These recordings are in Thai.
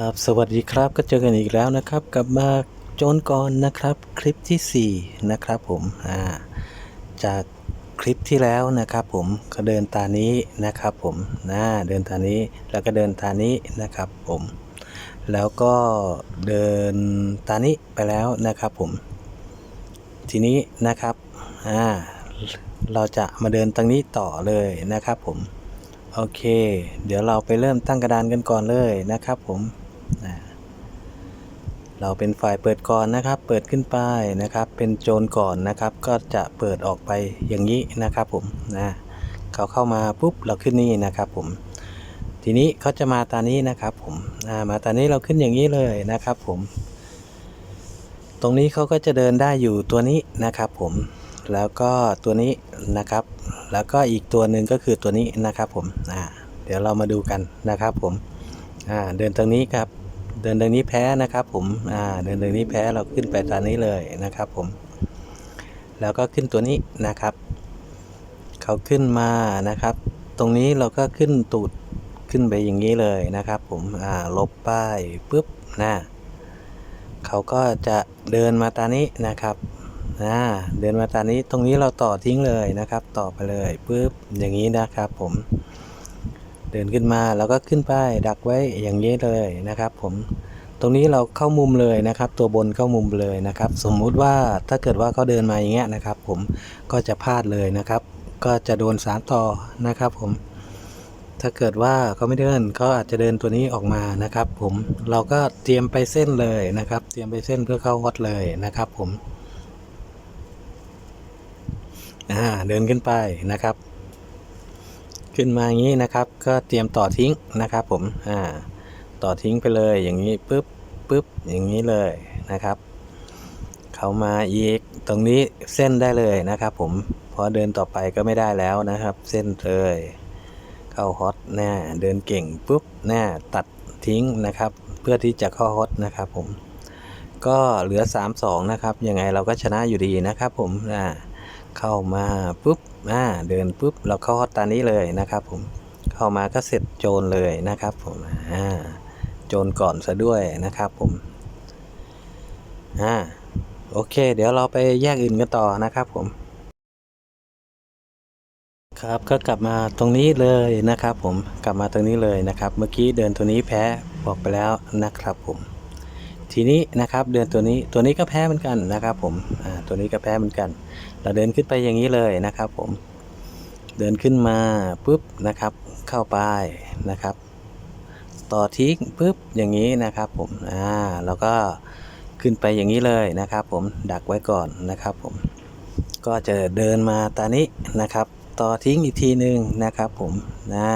ครับสวัสดีครับก็เจอกันอีกแล้วนะครับ กับมาโจนก่อนนะครับคลิปที่ 4 นะครับผมอ่าจากคลิปที่แล้วนะครับผมก็เดินตานี้นะครับผมนะเดินตานี้แล้วก็เดินตานี้นะครับผมแล้วก็เดินตานี้ไปแล้วนะครับผม ทีนี้นะครับอ่าเราจะมาเดินตรงนี้ต่อเลยนะครับผมโอเค เดี๋ยวเราไปเริ่มตั้งกระดานกันก่อนเลยนะครับผม เราเป็นฝ่ายเปิดก่อนนะครับ เปิดขึ้นไปนะครับ เป็นโจรก่อนนะครับ ก็จะเปิดออกไปอย่างนี้นะครับผมนะเขาเข้ามาปุ๊บเราขึ้นนี่นะครับผม ทีนี้เขาจะมาตานี้นะครับผมอ่ามาตานี้เราขึ้นอย่างนี้เลยนะครับผม ตรงนี้เขาก็จะเดินได้อยู่ตัวนี้นะครับผม แล้วก็ตัวนี้นะครับ แล้วก็อีกตัวหนึ่งก็คือตัวนี้นะครับผมอ่าเดี๋ยวเรามาดูกันนะครับผมอ่าเดินตรงนี้ครับ เดินตรงนี้แพ้นะครับผมอ่าเดินตรงนี้แพ้เราขึ้นไปตอนนี้เลยนะครับผม แล้วก็ขึ้นตัวนี้นะครับ เขาขึ้นมานะครับ ตรงนี้เราก็ขึ้นตูดขึ้นไปอย่างนี้เลยนะครับ ผมอ่าลบป้ายปุ๊บนะเขาก็จะเดินมาตานี้นะครับอ่าเดินมาตานี้ตรงนี้เราต่อทิ้งเลยนะครับ ต่อไปเลยปุ๊บอย่างนี้นะครับผม เดินขึ้นมาแล้วก็ขึ้นป้ายดักไว้อย่างนี้เลยนะครับ ผมตรงนี้เราเข้ามุมเลยนะครับ ตัวบนเข้ามุมเลยนะครับ สมมุติว่าถ้าเกิดว่าเขาเดินมาอย่างเงี้ยนะครับ ผมก็จะพลาดเลยนะครับ ก็จะโดนสารต่อนะครับ ผม ถ้าเกิดว่าเขาไม่เดินเขาอาจจะเดินตัวนี้ออกมานะครับ ผมเราก็เตรียมไปเส้นเลยนะครับ เตรียมไปเส้นเพื่อเข้าฮอตเลยนะครับ ผมอ่าเดินขึ้นไปนะครับ ขึ้นมาอย่างนี้นะครับ ก็เตรียมต่อทิ้งนะครับผมอ่าต่อทิ้งไปเลยอย่างนี้ปุ๊บปุ๊บอย่างนี้เลยนะครับ เขามาอีกตรงนี้เส้นได้เลยนะครับ ผมพอเดินต่อไปก็ไม่ได้แล้วนะครับ เส้นเลยเข้าฮอตแน่เดินเก่งปุ๊บแน่ตัดทิ้งนะครับ เพื่อที่จะเข้าฮอตนะครับ ผมก็เหลือ 3 2 นะครับ ยังไงเราก็ชนะอยู่ดีนะครับผมอ่าเข้ามาปุ๊บ อ่าเดินปุ๊บเราเข้าฮอตตานี้เลยนะครับ ผมเข้ามาก็เสร็จโจรเลยนะครับ ผมอ่าโจรก่อนซะด้วยนะครับ ผมอ่าโอเค เดี๋ยวเราไปแยกอื่นกันต่อนะครับ ผม ครับก็กลับมาตรงนี้เลยนะครับ ผมกลับมาตรงนี้เลยนะครับ เมื่อกี้เดินตัวนี้แพ้บอกไปแล้วนะครับผม ทีนี้นะครับเดินตัวนี้ตัวนี้ก็แพ้เหมือนกันนะครับผมตัวนี้ก็แพ้เหมือนกัน เราเดินขึ้นไปอย่างนี้เลยนะครับผมเดินขึ้นมาปุ๊บนะครับเข้าไปนะครับ ต่อทิ้งปุ๊บอย่างนี้นะครับผมอ่าแล้วก็ขึ้นไปอย่างนี้เลยนะครับผมดักไว้ก่อนนะครับผมก็จะเดินมาตานี้นะครับ ต่อทิ้งอีกทีหนึ่งนะครับผมนะ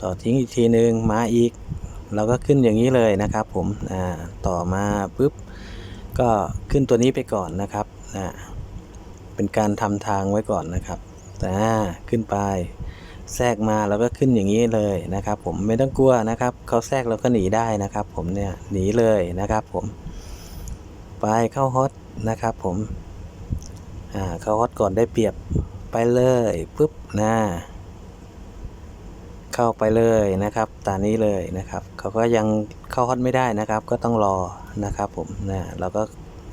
ต่อทิ้งอีกทีหนึ่งมาอีก เราก็ขึ้นอย่างนี้เลยนะครับ ผมอ่าต่อมาปุ๊บก็ขึ้นตัวนี้ไปก่อนนะครับอ่าเป็นการทำทางไว้ก่อนนะครับอ่าขึ้นไปแทรกมาแล้วก็ขึ้นอย่างนี้เลยนะครับ ผมไม่ต้องกลัวนะครับเขาแทรกเราก็หนีได้นะครับ ผมเนี่ยหนีเลยนะครับ ผม ไปเข้าฮอตนะครับ ผมอ่าเข้าฮอตก่อนได้เปรียบไปเลยปุ๊บนะ เข้าไปเลยนะครับตานี้เลยนะครับเขาก็ยังเข้าฮอตไม่ได้นะครับ ก็ต้องรอนะครับผมนะเราก็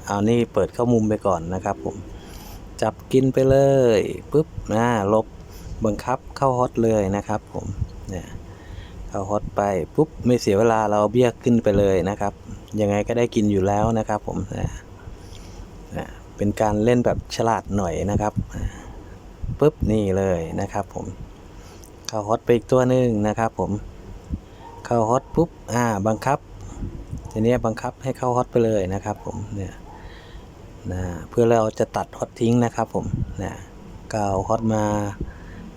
เอานี่เปิดเข้ามุมไปก่อนนะครับผมจับกินไปเลยปุ๊บนะลบบังคับเข้าฮอตเลยนะครับผมเนี่ยเข้าฮอตไปปุ๊บไม่เสียเวลาเราเบี้ยขึ้นไปเลยนะครับ ยังไงก็ได้กินอยู่แล้วนะครับผมนะนะเป็นการเล่นแบบฉลาดหน่อยนะครับปุ๊บนี่เลยนะครับผม เข้าฮอตไปอีกตัวหนึ่งนะครับผม เข้าฮอตปุ๊บ อ่า บังคับ ทีนี้บังคับให้เข้าฮอตไปเลยนะครับผม เนี่ยนะเพื่อเราจะตัดฮอตทิ้งนะครับผมนะก็เอาฮอตมา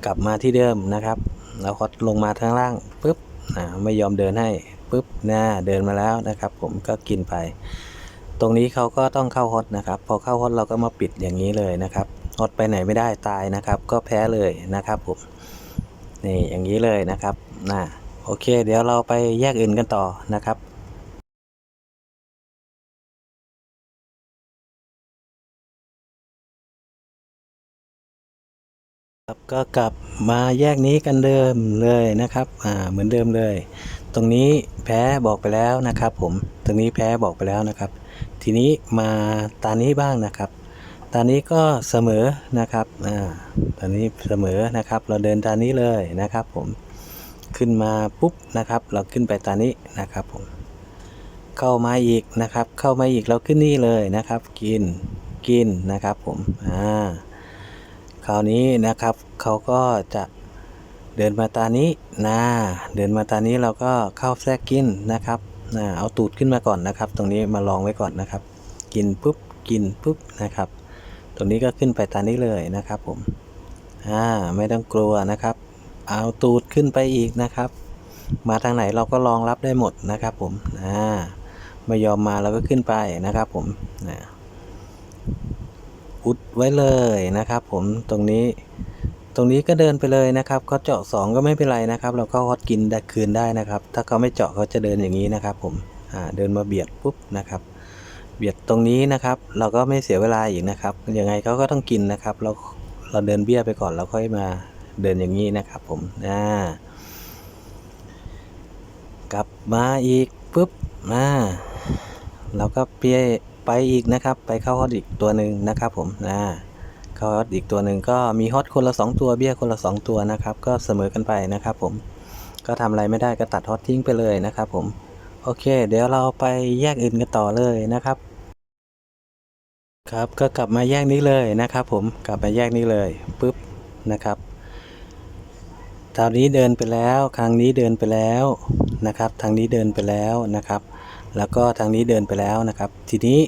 กลับมาที่เดิมนะครับแล้วฮอตลงมาทางล่างปุ๊บอ่าไม่ยอมเดินให้ปุ๊บนะเดินมาแล้วนะครับ ผมก็กินไป ตรงนี้เขาก็ต้องเข้าฮอตนะครับ พอเข้าฮอตเราก็มาปิดอย่างนี้เลยนะครับฮอตไปไหนไม่ได้ตายนะครับ ก็แพ้เลยนะครับผม นี่อย่างนี้เลยนะครับนะโอเค เดี๋ยวเราไปแยกอื่นกันต่อนะครับครับก็กลับมาแยกนี้กันเดิมเลยนะครับ อ่า เหมือนเดิมเลย ตรงนี้แพ้บอกไปแล้วนะครับ ผม ตรงนี้แพ้บอกไปแล้วนะครับ ทีนี้มาตานี้บ้างนะครับ ตานี้ก็เสมอนะครับ อ่า ตอนนี้เสมอนะครับ เราเดินตานี้เลยนะครับ ผม ขึ้นมาปุ๊บนะครับ เราขึ้นไปตานี้นะครับ ผม เข้ามาอีกนะครับ เข้ามาอีกเราขึ้นนี่เลยนะครับ กิน กินนะครับ ผม อ่า คราวนี้นะครับ เขาก็จะเดินมาตานี้นะเดินมาตานี้เราก็เข้าแทรกกินนะครับนะเอาตูดขึ้นมาก่อนนะครับ ตรงนี้มาลองไว้ก่อนนะครับ กินปุ๊บ กินปุ๊บนะครับ ตรงนี้ก็ขึ้นไปตานี้เลยนะครับผมอ่าไม่ต้องกลัวนะครับ เอาตูดขึ้นไปอีกนะครับ มาทางไหนเราก็รองรับได้หมดนะครับผมอ่าไม่ยอมมาเราก็ขึ้นไปนะครับผมนะอุดไว้เลยนะครับผมตรงนี้ตรงนี้ก็เดินไปเลยนะครับเขาเจาะสองก็ไม่เป็นไรนะครับ เราก็ฮอตกินได้คืนได้นะครับ ถ้าเขาไม่เจาะเขาจะเดินอย่างนี้นะครับผมอ่าเดินมาเบียดปุ๊บนะครับ เบียดตรงนี้นะครับ เราก็ไม่เสียเวลาอีกนะครับยังไงเขาก็ต้องกินนะครับ เราเราเดินเบี้ยไปก่อนเราค่อยมาเดินอย่างนี้นะครับผมอ่ากลับมาอีกปุ๊บมาเราก็เปียไปอีกนะครับ ไปเข้าฮอตอีกตัวหนึ่งนะครับผมอ่าก็อีกตัวหนึ่งก็มีฮอตคนละ 2 ตัวเบี้ยคนละ 2 ตัวนะครับ ก็เสมอกันไปนะครับ ผมก็ทำอะไรไม่ได้ก็ตัดฮอตทิ้งไปเลยนะครับ ผมโอเค เดี๋ยวเราไปแยกอื่นกันต่อเลยนะครับ ครับก็กลับมาแยกนี้เลยนะครับ ผมกลับมาแยกนี้เลยปุ๊บนะครับทางนี้เดินไปแล้วครั้งนี้เดินไปแล้วนะครับ ทางนี้เดินไปแล้วนะครับ แล้วก็ทางนี้เดินไปแล้วนะครับ ทีนี้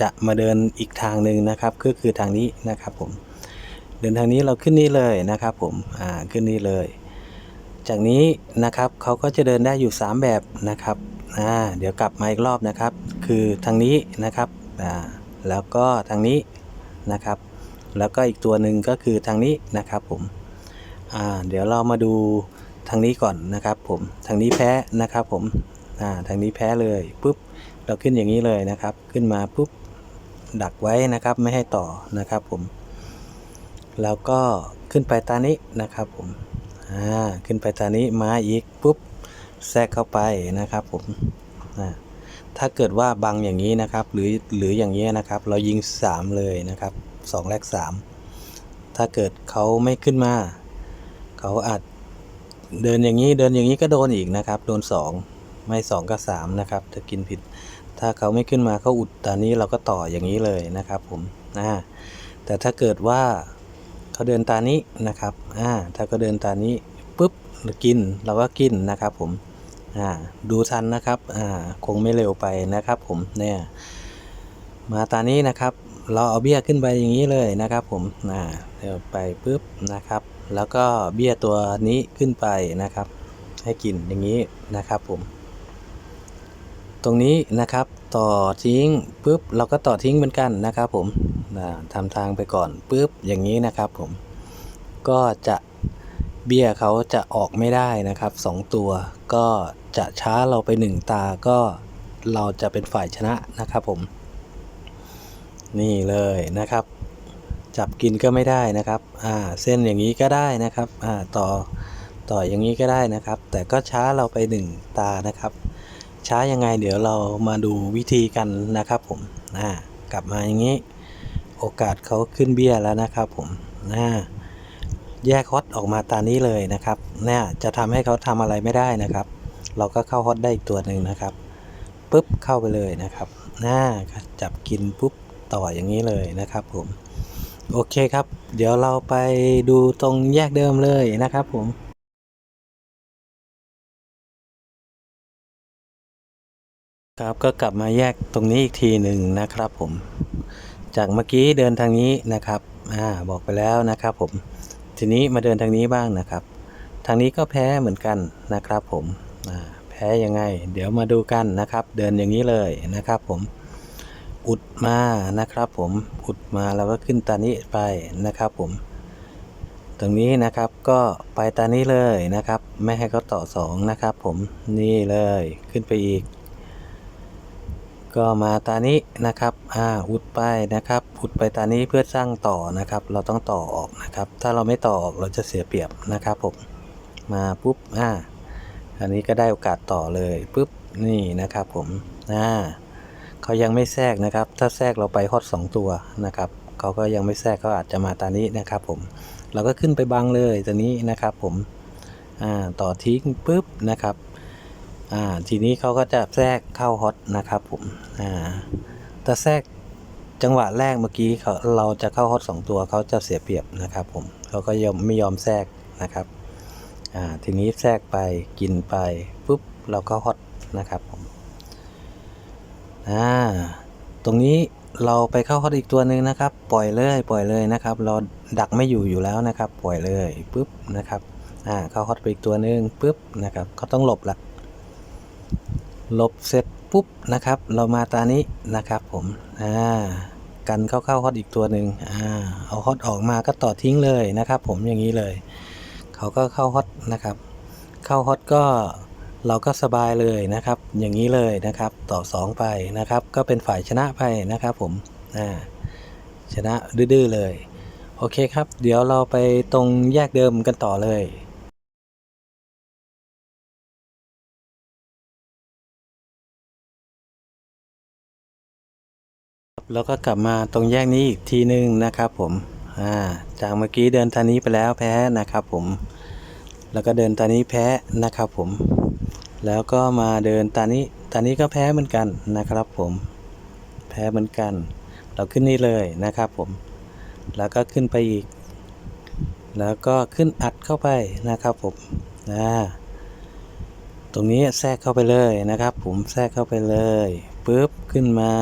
จะมาเดินอีกทางหนึ่งนะครับ ก็คือทางนี้นะครับผมเดินทางนี้เราขึ้นนี่เลยนะครับ ผมอ่าขึ้นนี่เลย จากนี้นะครับเขาก็จะเดินได้อยู่ 3 แบบนะครับอ่าเดี๋ยวกลับมาอีกรอบนะครับ คือทางนี้นะครับอ่า แล้วก็ทางนี้นะครับ แล้วก็อีกตัวหนึ่งก็คือทางนี้นะครับผมเดี๋ยวเรามาดูทางนี้ก่อนนะครับผมทางนี้แพ้นะครับผมทางนี้แพ้เลยปุ๊บเราขึ้นอย่างนี้เลยนะครับ ขึ้นมาปุ๊บดักไว้นะครับไม่ให้ต่อนะครับผมแล้วก็ขึ้นไปตานี้นะครับผมขึ้นไปตานี้มาอีกปุ๊บแทรกเข้าไปนะครับผมอ่า ถ้าเกิดว่าบังอย่างนี้นะครับ หรือหรืออย่างนี้นะครับ เรายิง 3 เลยนะครับ 2 แรก 3 ถ้าเกิดเขาไม่ขึ้นมา เขาอาจเดินอย่างนี้เดินอย่างนี้ก็โดนอีกนะครับ โดน 2 ไม่ 2 ก็3นะครับถ้ากินผิด ถ้าเขาไม่ขึ้นมาเขาอุดตอนนี้เราก็ต่ออย่างนี้เลยนะครับผมอ่าแต่ถ้าเกิดว่าเขาเดินตานี้นะครับอ่าถ้าเขาเดินตานี้ปุ๊บกินเราก็กินนะครับผม อ่าดูทันนะครับอ่าคงไม่เร็วไปนะครับผมเนี่ยมาตานี้นะครับ เราเอาเบี้ยขึ้นไปอย่างนี้เลยนะครับผมอ่าเดี๋ยวไปปุ๊บนะครับ แล้วก็เบี้ยตัวนี้ขึ้นไปนะครับ ให้กินอย่างนี้นะครับผม ตรงนี้นะครับต่อทิ้งปุ๊บเราก็ต่อทิ้งเหมือนกันนะครับผมอ่าทำทางไปก่อนปุ๊บอย่างนี้นะครับผมก็จะเบี้ยเขาจะออกไม่ได้นะครับสองตัวก็ จะช้าเราไปหนึ่งตาก็เราจะเป็นฝ่ายชนะนะครับผม นี่เลยนะครับ จับกินก็ไม่ได้นะครับอ่าเส้นอย่างนี้ก็ได้นะครับอ่าต่อต่ออย่างนี้ก็ได้นะครับ แต่ก็ช้าเราไปหนึ่งตานะครับ ช้ายังไงเดี๋ยวเรามาดูวิธีกันนะครับผมอ่ากลับมาอย่างนี้โอกาสเขาขึ้นเบี้ยแล้วนะครับผมอ่าแยกฮอตออกมาตานี้เลยนะครับเนี่ยจะทำให้เขาทำอะไรไม่ได้นะครับ เราก็เข้าฮอตได้อีกตัวหนึ่งนะครับปุ๊บเข้าไปเลยนะครับน่าจับกินปุ๊บต่ออย่างนี้เลยนะครับผมโอเคครับ เดี๋ยวเราไปดูตรงแยกเดิมเลยนะครับผมครับก็กลับมาแยกตรงนี้อีกทีหนึ่งนะครับผม จากเมื่อกี้เดินทางนี้นะครับอ่าบอกไปแล้วนะครับผมทีนี้มาเดินทางนี้บ้างนะครับ ทางนี้ก็แพ้เหมือนกันนะครับผม แพ้ยังไง เดี๋ยวมาดูกันนะครับ เดินอย่างนี้เลยนะครับ ผมอุดมานะครับผมอุดมาแล้วก็ขึ้นตานี้ไปนะครับ ผม ตรงนี้นะครับก็ไปตานี้เลยนะครับ ไม่ให้เขาต่อสองนะครับ ผมนี่เลยขึ้นไปอีก ก็มาตานี้นะครับอ่าอุดไปนะครับอุดไปตานี้เพื่อสร้างต่อนะครับ เราต้องต่อออกนะครับ ถ้าเราไม่ต่อออกเราจะเสียเปรียบนะครับ ผมมาปุ๊บอ่า อันนี้ก็ได้โอกาสต่อเลยปุ๊บนี่นะครับผมอ่าเขายังไม่แทรกนะครับ ถ้าแทรกเราไปฮอตสองตัวนะครับเขาก็ยังไม่แทรกเขาอาจจะมาตานี้นะครับผมเราก็ขึ้นไปบังเลยตัวนี้นะครับผมอ่าต่อทิ้งปุ๊บนะครับอ่าทีนี้เขาก็จะแทรกเข้าฮอตนะครับผมอ่าถ้าแทรกจังหวะแรกเมื่อกี้เขาเราจะเข้าฮอตสองตัวเขาจะเสียเปรียบนะครับผมเขาก็ยอมไม่ยอมแทรกนะครับ อ่าทีนี้แทรกไปกินไปปุ๊บเราก็ฮอตนะครับผมอ่าตรงนี้เราไปเข้าฮอตอีกตัวหนึ่งนะครับ ปล่อยเลยปล่อยเลยนะครับ เราดักไม่อยู่อยู่แล้วนะครับ ปล่อยเลยปุ๊บนะครับอ่าเข้าฮอตไปอีกตัวหนึ่งปุ๊บนะครับเขาต้องหลบละหลบเสร็จปุ๊บนะครับ เรามาตานี้นะครับผมอ่ากันเข้าเข้าฮอตอีกตัวหนึ่งอ่าเอาฮอตออกมาก็ต่อทิ้งเลยนะครับ ผมอย่างนี้เลย เขาก็เข้าฮอตนะครับ เข้าฮอตก็เราก็สบายเลยนะครับ อย่างนี้เลยนะครับ ต่อ 2 ไปนะครับ ก็เป็นฝ่ายชนะไปนะครับผมอ่าชนะดื้อเลย โอเคครับ เดี๋ยวเราไปตรงแยกเดิมกันต่อเลยแล้วก็กลับมาตรงแยกนี้อีกทีนึงนะครับผม อ่าจากเมื่อกี้เดินทางนี้ไปแล้วแพ้นะครับผมแล้วก็เดินตานี้แพ้นะครับผม แล้วก็มาเดินตานี้ตานี้ก็แพ้เหมือนกันนะครับผม แพ้เหมือนกัน เราขึ้นนี่เลยนะครับผม แล้วก็ขึ้นไปอีก แล้วก็ขึ้นอัดเข้าไปนะครับผมนะตรงนี้แทรกเข้าไปเลยนะครับ ผมแทรกเข้าไปเลยปุ๊บขึ้นมา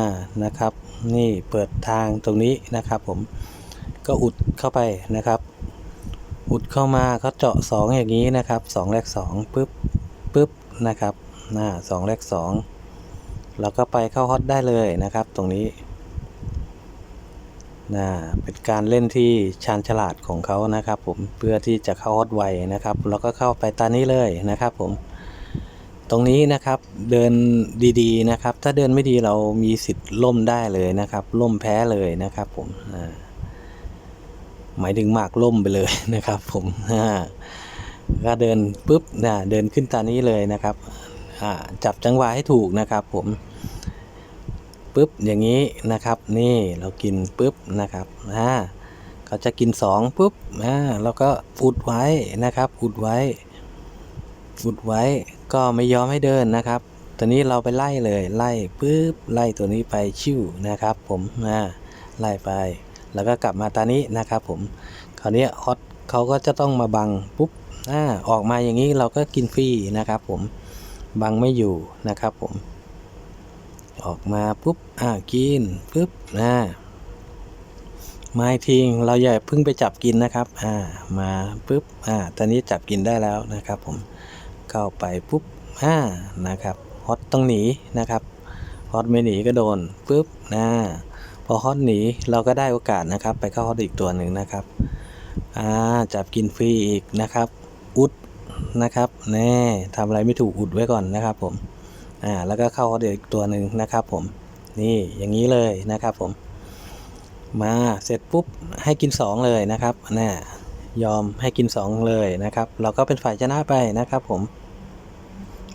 นะครับ นี่เปิดทางตรงนี้นะครับผม ก็อุดเข้าไปนะครับ อุดเข้ามาเขาเจาะ 2 อย่างนี้นะครับ 2 แรก2ปึ๊บปึ๊บนะครับหน้า2แรก2เราก็ไปเข้าฮอตได้เลยนะครับ ตรงนี้นะเป็นการเล่นที่ชาญฉลาดของเขานะครับ ผมเพื่อที่จะเข้าฮอตไวนะครับเราก็เข้าไปตานี้เลยนะครับ ผม ตรงนี้นะครับเดินดีๆนะครับ ถ้าเดินไม่ดีเรามีสิทธิ์ล่มได้เลยนะครับ ล่มแพ้เลยนะครับ ผมอ่า หมายถึงหมากล่มไปเลยนะครับ ผมก็เดินปุ๊บนะเดินขึ้นตานี้เลยนะครับจับจังหวะให้ถูกนะครับ ผมปุ๊บอย่างนี้นะครับ นี่เรากินปุ๊บนะครับอ่าเขาจะกินสองปุ๊บอ่าเราก็อุดไว้นะครับ อุดไว้อุดไว้ก็ไม่ยอมให้เดินนะครับ ตัวนี้เราไปไล่เลยไล่ปุ๊บไล่ตัวนี้ไปชิวนะครับ ผมอ่าไล่ไป แล้วก็กลับมาตานี้นะครับผมคราวนี้ฮอตเขาก็จะต้องมาบังปุ๊บอ่าออกมาอย่างนี้เราก็กินฟรีนะครับผมบังไม่อยู่นะครับผม ออกมาปุ๊บอ่ากินปุ๊บอ่าไม้ทิ้งเราอย่าเพิ่งไปจับกินนะครับอ่ามาปุ๊บอ่าตอนนี้จับกินได้แล้วนะครับผมเข้าไปปุ๊บอ่านะครับฮอตต้องหนีนะครับฮอตไม่หนีก็โดนปุ๊บนะ พอฮอตหนีเราก็ได้โอกาสนะครับ ไปเข้าฮอตอีกตัวหนึ่งนะครับอ่าจับกินฟรีอีกนะครับ อุดนะครับแน่ทำอะไรไม่ถูกอุดไว้ก่อนนะครับผมอ่าแล้วก็เข้าฮอตอีกตัวหนึ่งนะครับผมนี่อย่างนี้เลยนะครับผมมาเสร็จปุ๊บให้กินสองเลยนะครับน่ยอมให้กินสองเลยนะครับ เราก็เป็นฝ่ายชนะไปนะครับผม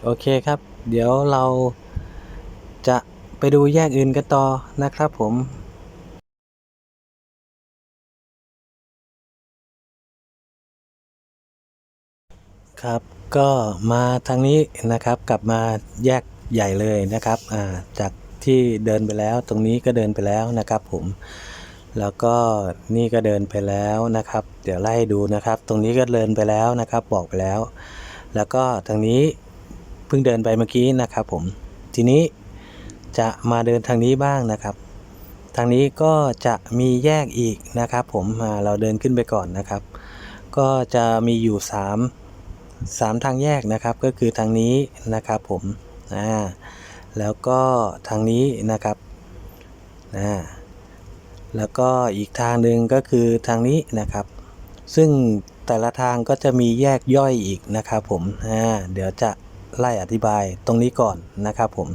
โอเคครับ เดี๋ยวเราจะไปดูแยกอื่นกันต่อนะครับผม ครับก็มาทางนี้นะครับกลับมาแยกใหญ่เลยนะครับอ่าจากที่เดินไปแล้วตรงนี้ก็เดินไปแล้วนะครับผมแล้วก็นี่ก็เดินไปแล้วนะครับ เดี๋ยวไล่ดูนะครับ ตรงนี้ก็เดินไปแล้วนะครับบอกไปแล้ว แล้วก็ทางนี้เพิ่งเดินไปเมื่อกี้นะครับผมทีนี้จะมาเดินทางนี้บ้างนะครับ ทางนี้ก็จะมีแยกอีกนะครับ ผมเราเดินขึ้นไปก่อนนะครับ ก็จะมีอยู่สามสามทางแยกนะครับก็คือทางนี้นะครับผมอ่าแล้วก็ทางนี้นะครับอ่าแล้วก็อีกทางหนึ่งก็คือทางนี้นะครับ ซึ่งแต่ละทางก็จะมีแยกย่อยอีกนะครับผมอ่าเดี๋ยวจะไล่อธิบายตรงนี้ก่อนนะครับผม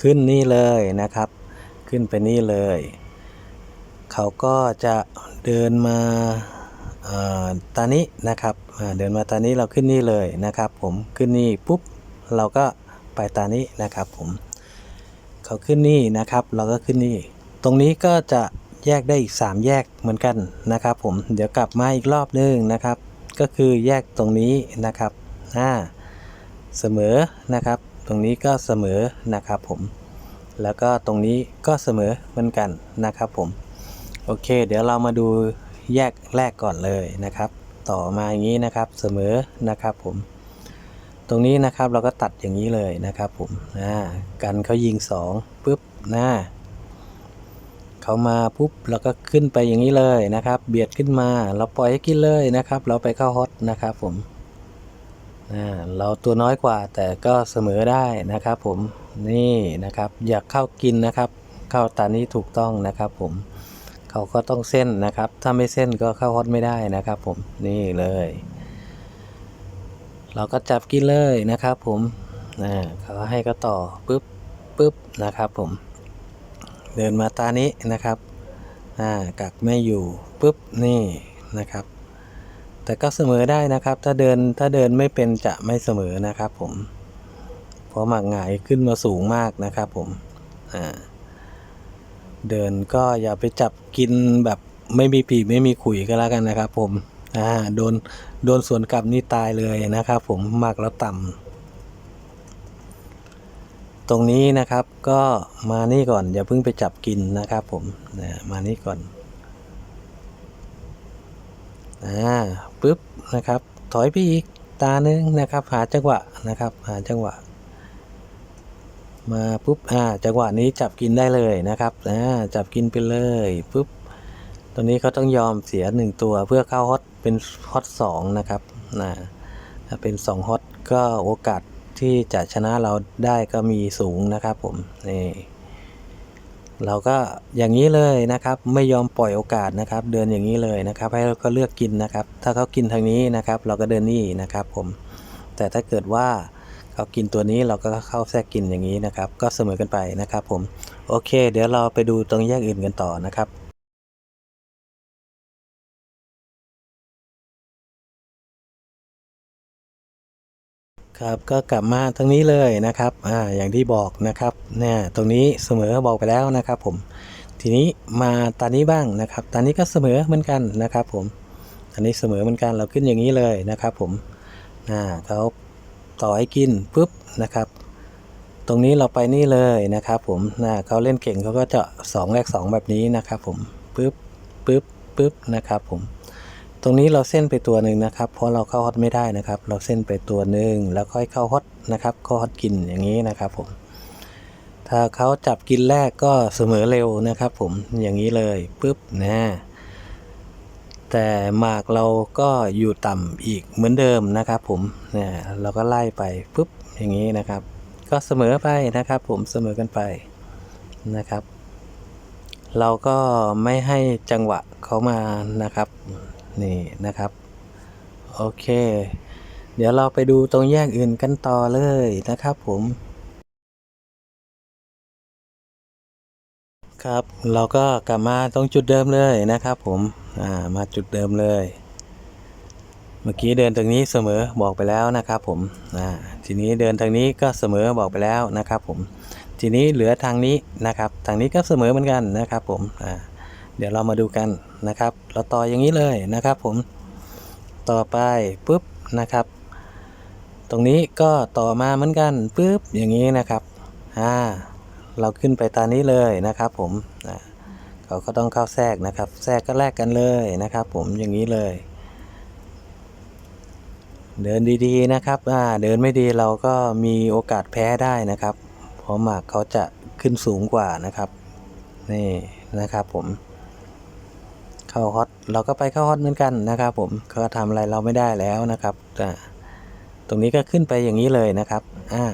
ขึ้นนี่เลยนะครับ ขึ้นไปนี่เลย เขาก็จะเดินมา ตานี้นะครับเดินมาตานี้เราขึ้นนี่เลยนะครับ ผมขึ้นนี่ปุ๊บเราก็ไปตานี้นะครับผมเขาขึ้นนี่นะครับ เราก็ขึ้นนี่ ตรงนี้ก็จะแยกได้อีก 3 แยกเหมือนกันนะครับ ผมเดี๋ยวกลับมาอีกรอบนึงนะครับ ก็คือแยกตรงนี้นะครับอ่าเสมอนะครับ ตรงนี้ก็เสมอนะครับ ผมแล้วก็ตรงนี้ก็เสมอเหมือนกันนะครับ ผมโอเค เดี๋ยวเรามาดู แยกแรกก่อนเลยนะครับ ต่อมาอย่างนี้นะครับเสมอนะครับผม ตรงนี้นะครับเราก็ตัดอย่างนี้เลยนะครับผมอ่ากันเขายิงสองปุ๊บหน้าเขามาปุ๊บเราก็ขึ้นไปอย่างนี้เลยนะครับ เบียดขึ้นมาเราปล่อยให้กินเลยนะครับ เราไปเข้าฮอตนะครับผมอ่าเราตัวน้อยกว่าแต่ก็เสมอได้นะครับผมนี่นะครับ อยากเข้ากินนะครับ เข้าตานี้ถูกต้องนะครับผม เขาก็ต้องเส้นนะครับ ถ้าไม่เส้นก็เข้าฮอตไม่ได้นะครับ ผมนี่เลย เราก็จับกินเลยนะครับ ผมอ่าเขาให้ก็ต่อปุ๊บปุ๊บนะครับ ผม เดินมาตานี้นะครับอ่ากักไม่อยู่ปุ๊บนี่นะครับ แต่ก็เสมอได้นะครับ ถ้าเดินถ้าเดินไม่เป็นจะไม่เสมอนะครับ ผมเพราะหมากหงายขึ้นมาสูงมากนะครับ ผมอ่า เดินก็อย่าไปจับกินแบบไม่มีปีกไม่มีขุยก็แล้วกันนะครับ ผมอ่าโดนโดนสวนกลับนี่ตายเลยนะครับ ผมมากแล้วต่ำตรงนี้นะครับก็มานี่ก่อนอย่าเพิ่งไปจับกินนะครับ ผมนะมานี่ก่อนอ่าปึ๊บนะครับ ถอยไปอีกตาหนึงนะครับ หาจังหวะนะครับ หาจังหวะ มาปุ๊บอ่าจังหวะนี้จับกินได้เลยนะครับอ่าจับกินไปเลยปุ๊บตัวนี้เขาต้องยอมเสียหนึ่งตัวเพื่อเข้าฮอตเป็นฮอตสองนะครับนะถ้าเป็นสองฮอตก็โอกาสที่จะชนะเราได้ก็มีสูงนะครับผมนี่เราก็อย่างนี้เลยนะครับ ไม่ยอมปล่อยโอกาสนะครับ เดินอย่างนี้เลยนะครับ ให้เขาเลือกกินนะครับ ถ้าเขากินทางนี้นะครับ เราก็เดินนี่นะครับผมแต่ถ้าเกิดว่า เขากินตัวนี้เราก็เข้าแทรกกินอย่างนี้นะครับ ก็เสมอกันไปนะครับ ผม โอเค เดี๋ยวเราไปดูตรงแยกอื่นกันต่อนะครับครับก็กลับมาตรงนี้เลยนะครับอ่าอย่างที่บอกนะครับเนี่ยตรงนี้เสมอบอกไปแล้วนะครับ ผม ทีนี้มาตานี้บ้างนะครับตานี้ก็เสมอเหมือนกันนะครับ ผมอันนี้เสมอเหมือนกันเราขึ้นอย่างนี้เลยนะครับ ผมอ่าเขา ต่อให้กินปุ๊บนะครับ ตรงนี้เราไปนี่เลยนะครับ ผมนะเขาเล่นเก่งเขาก็จะสองแรกสองแบบนี้นะครับ ผมปุ๊บปุ๊บปุ๊บนะครับ ผม ตรงนี้เราเส้นไปตัวหนึ่งนะครับ เพราะเราเข้าฮอตไม่ได้นะครับ เราเส้นไปตัวหนึ่งแล้วค่อยเข้าฮอตนะครับเข้าฮอตกินอย่างนี้นะครับ ผม ถ้าเขาจับกินแรกก็เสมอเร็วนะครับ ผมอย่างนี้เลยปุ๊บนะ แต่หมากเราก็อยู่ต่ำอีกเหมือนเดิมนะครับ ผมเนี่ยเราก็ไล่ไปปุ๊บอย่างนี้นะครับ ก็เสมอไปนะครับ ผมเสมอกันไปนะครับ เราก็ไม่ให้จังหวะเขามานะครับนี่นะครับโอเค เดี๋ยวเราไปดูตรงแยกอื่นกันต่อเลยนะครับผมครับ เราก็กลับมาตรงจุดเดิมเลยนะครับผม อ่ามาจุดเดิมเลย เมื่อกี้เดินตรงนี้เสมอบอกไปแล้วนะครับผมอ่าทีนี้เดินทางนี้ก็เสมอบอกไปแล้วนะครับผมทีนี้เหลือทางนี้นะครับ ทางนี้ก็เสมอเหมือนกันนะครับผมอ่าเดี๋ยวเรามาดูกันนะครับ เราต่ออย่างนี้เลยนะครับผมต่อไปปุ๊บนะครับ ตรงนี้ก็ต่อมาเหมือนกันปุ๊บอย่างนี้นะครับอ่าเราขึ้นไปตานี้เลยนะครับผมอ่า เขาก็ต้องเข้าแทรกนะครับ แทรกก็แลกกันเลยนะครับ ผมอย่างนี้เลย เดินดีๆนะครับอ่าเดินไม่ดีเราก็มีโอกาสแพ้ได้นะครับ เพราะหมากเขาจะขึ้นสูงกว่านะครับนี่นะครับผมเข้าฮอตเราก็ไปเข้าฮอตเหมือนกันนะครับ ผมก็ทำอะไรเราไม่ได้แล้วนะครับอ่าตรงนี้ก็ขึ้นไปอย่างนี้เลยนะครับอ่า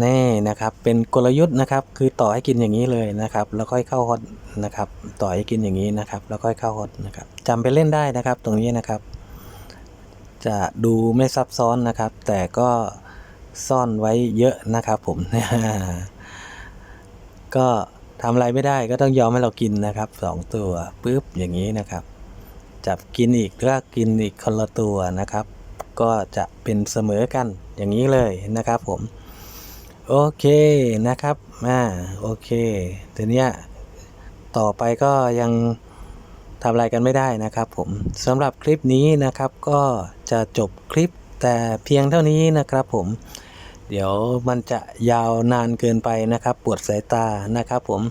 แน่นะครับเป็นกลยุทธ์นะครับคือต่อให้กินอย่างนี้เลยนะครับแล้วค่อยเข้าฮอตนะครับต่อให้กินอย่างนี้นะครับแล้วค่อยเข้าฮอตนะครับจำไปเล่นได้นะครับตรงนี้นะครับ จะดูไม่ซับซ้อนนะครับ แต่ก็ซ่อนไว้เยอะนะครับผมก็ทำอะไรไม่ได้ก็ต้องยอมให้เรากินนะครับสองตัวปุ๊บอย่างนี้นะครับ จับกินอีกก็กินอีกคนละตัวนะครับ ก็จะเป็นเสมอกันอย่างนี้เลยนะครับผม โอเคนะครับอ่าโอเคทีเนี้ยต่อไปก็ยังทำอะไรกันไม่ได้นะครับผมสำหรับคลิปนี้นะครับก็จะจบคลิปแต่เพียงเท่านี้นะครับผม เดี๋ยวมันจะยาวนานเกินไปนะครับ ปวดสายตานะครับผม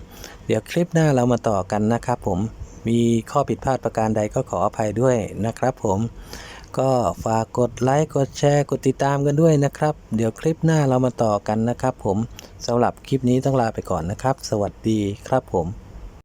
เดี๋ยวคลิปหน้าเรามาต่อกันนะครับผมมีข้อผิดพลาดประการใดก็ขออภัยด้วยนะครับผม ก็ฝากกดไลค์กดแชร์กดติดตามกันด้วยนะครับ เดี๋ยวคลิปหน้าเรามาต่อกันนะครับผมสำหรับคลิปนี้ต้องลาไปก่อนนะครับ สวัสดีครับผม